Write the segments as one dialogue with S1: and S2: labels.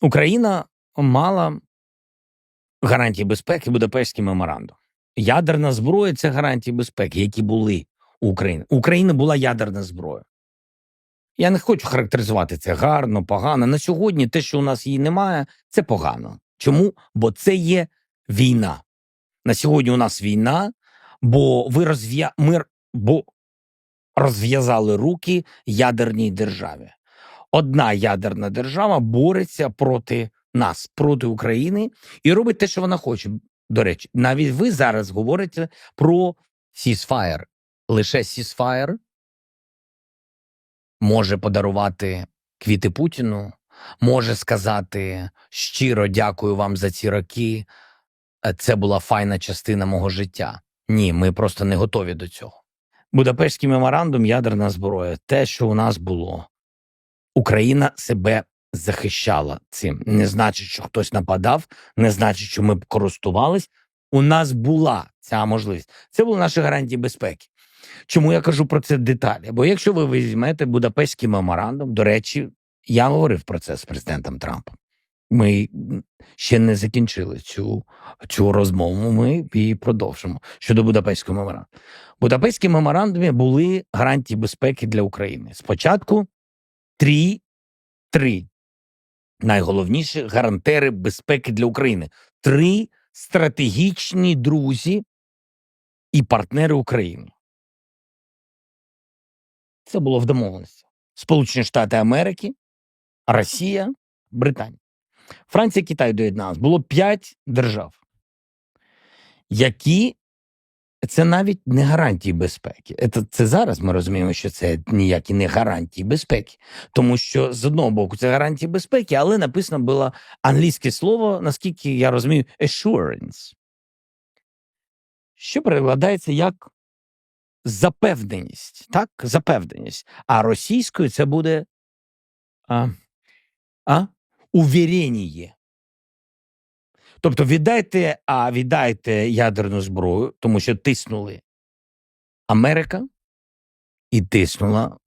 S1: Україна мала гарантії безпеки Будапештський меморандум. Ядерна зброя це гарантії безпеки, які були у України. У України була ядерна зброя. Я не хочу характеризувати це гарно, погано. На сьогодні те, що у нас її немає, це погано. Чому? Бо це є війна. На сьогодні у нас війна, бо ви розв'я... ми... бо розв'язали руки ядерній державі. Одна ядерна держава бореться проти нас, проти України, і робить те, що вона хоче. До речі, навіть ви зараз говорите про ceasefire. Лише ceasefire може подарувати квіти Путіну, може сказати щиро дякую вам за ці роки. Це була файна частина мого життя. Ні, ми просто не готові до цього. Будапештський меморандум, ядерна зброя, те, що у нас було. Україна себе захищала цим. Не значить, що хтось нападав, не значить, що ми б користувались. У нас була ця можливість. Це були наші гарантії безпеки. Чому я кажу про це деталі? Бо якщо ви візьмете Будапештський меморандум, до речі, я говорив про це з президентом Трампом. Ми ще не закінчили цю, цю розмову. Ми її продовжимо щодо Будапештського меморандуму. В Будапештській меморандумі були гарантії безпеки для України. Спочатку три, три найголовніші гарантери безпеки для України. Три стратегічні друзі і партнери України. Це було в домовленості. Сполучені Штати Америки, Росія, Британія. Франція, Китай доєдналась. Було п'ять держав, які це навіть не гарантії безпеки. Це, це зараз ми розуміємо, що це ніякі не гарантії безпеки. Тому що з одного боку це гарантії безпеки, але написано було англійське слово, наскільки я розумію, assurance, що перекладається як запевненість. Так, запевненість. А російською це буде а, а? увірєніє. Тобто віддайте, а віддайте ядерну зброю, тому що тиснули Америка і тиснула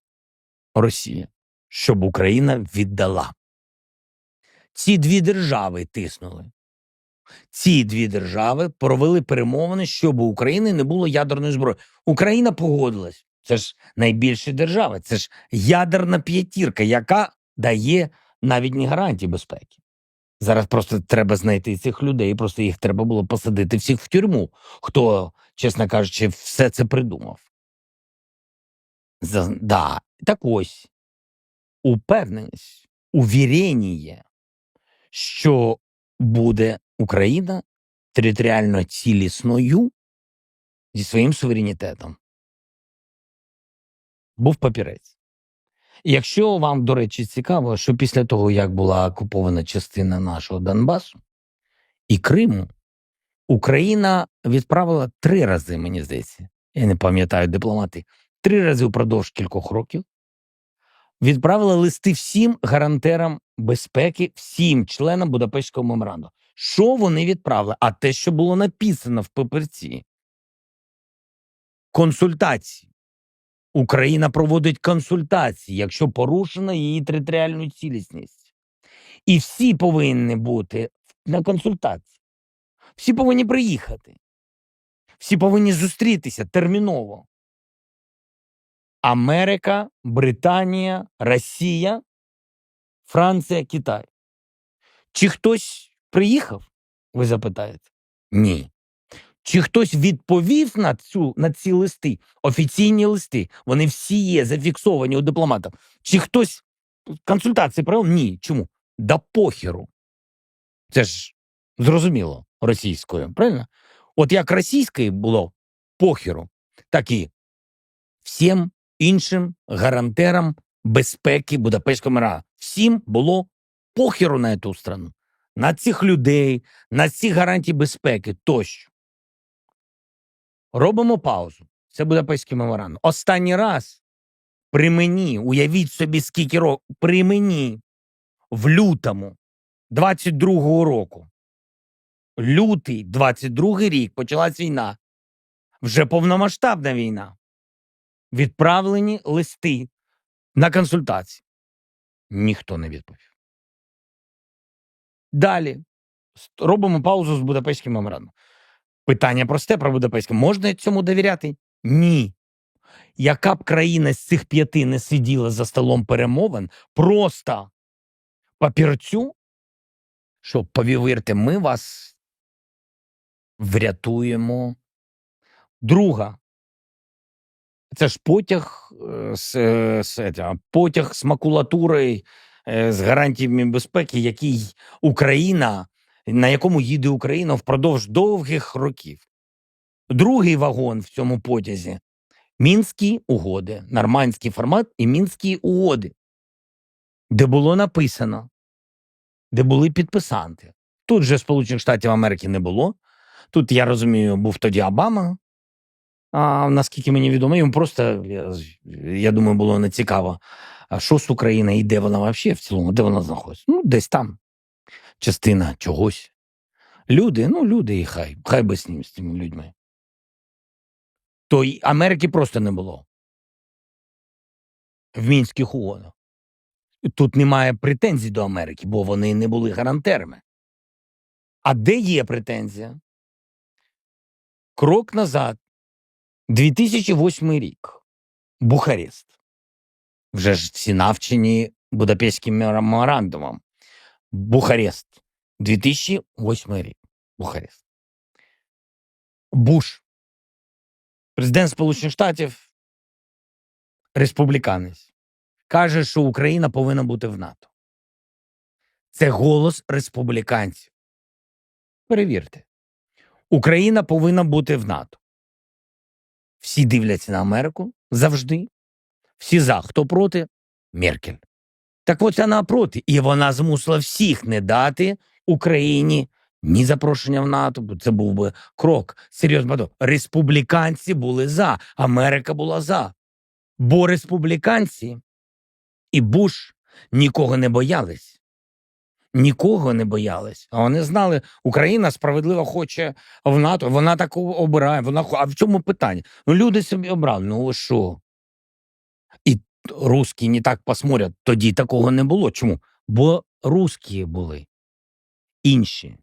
S1: Росія, щоб Україна віддала. Ці дві держави тиснули. Ці дві держави провели перемовини, щоб у України не було ядерної зброї. Україна погодилась. Це ж найбільші держави. Це ж ядерна п'ятірка, яка дає навіть не гарантії безпеки. Зараз просто треба знайти цих людей, просто їх треба було посадити всіх в тюрму. Хто, чесно кажучи, все це придумав. За, да. Так ось упевненість, увірєніє, що буде Україна територіально цілісною зі своїм суверенітетом. Був папірець. Якщо вам, до речі, цікаво, що після того, як була окупована частина нашого Донбасу і Криму, Україна відправила три рази, мені здається, я не пам'ятаю дипломати, три рази впродовж кількох років відправила листи всім гарантерам безпеки, всім членам Будапештського меморандуму. Що вони відправили? А те, що було написано в папірці. Консультації. Україна проводить консультації, якщо порушена її територіальну цілісність. І всі повинні бути на консультації. Всі повинні приїхати. Всі повинні зустрітися терміново. Америка, Британія, Росія, Франція, Китай. Чи хтось приїхав? Ви запитаєте? Ні. Чи хтось відповів на цю на ці листи, офіційні листи? Вони всі є зафіксовані у дипломата. Чи хтось консультації провів? Ні. Чому? Да похеру. Це ж зрозуміло російською, правильно? От як російською було похеру, так і всім іншим гарантерам безпеки Будапештського мира. Всім було похеру на цю страну, на цих людей, на ці гарантії безпеки тощо. Робимо паузу. Це Будапештський меморандум. Останній раз при мені, уявіть собі, скільки років, при мені в лютому 22-го року. Лютий 22-й рік почалась війна. Вже повномасштабна війна. Відправлені листи на консультації. Ніхто не відповів. Далі робимо паузу з Будапештським меморандумом. Питання просте про Будапештське. Можна цьому довіряти? Ні. Яка б країна з цих п'яти не сиділа за столом перемовин, просто папірцю, що повірте, ми вас врятуємо. Друга. Це ж потяг е, з, е, з, потяг з макулатурою, е, з гарантіями безпеки, який Україна, на якому їде Україна впродовж довгих років. Другий вагон в цьому потязі Мінські угоди, нормандський формат і мінські угоди, де було написано, де були підписанти. Тут же Сполучених Штатів Америки не було. Тут, я розумію, був тоді Обама. А наскільки мені відомо, йому просто, я, я думаю, було не цікаво, а що з Україною і де вона взагалі в цілому, де вона знаходиться. Ну, десь там. Частина чогось. Люди, ну, люди і хай, хай би з ним, з цими людьми. То й Америки просто не було. В мінських угодах. Тут немає претензій до Америки, бо вони не були гарантерами. А де є претензія? Крок назад. 2008 рік. Бухарест. Вже ж всі навчені Будапештським меморандумом. Бухарест. 2008 рік. Бухарест. Буш. Президент Сполучених Штатів. Республіканець. Каже, що Україна повинна бути в НАТО. Це голос республіканців. Перевірте. Україна повинна бути в НАТО. Всі дивляться на Америку завжди. Всі за, хто проти Меркель. Так от вона проти, і вона змусила всіх не дати Україні ні запрошення в НАТО, бо це був би крок. Серйозно, республіканці були за, Америка була за. Бо республіканці і Буш нікого не боялись. Нікого не боялись. А вони знали, Україна справедливо хоче в НАТО. Вона так обирає. Вона а в чому питання? Ну люди собі обрали. Ну що? Русські не так посмотрять. Тоді такого не було. Чому? Бо русські були інші.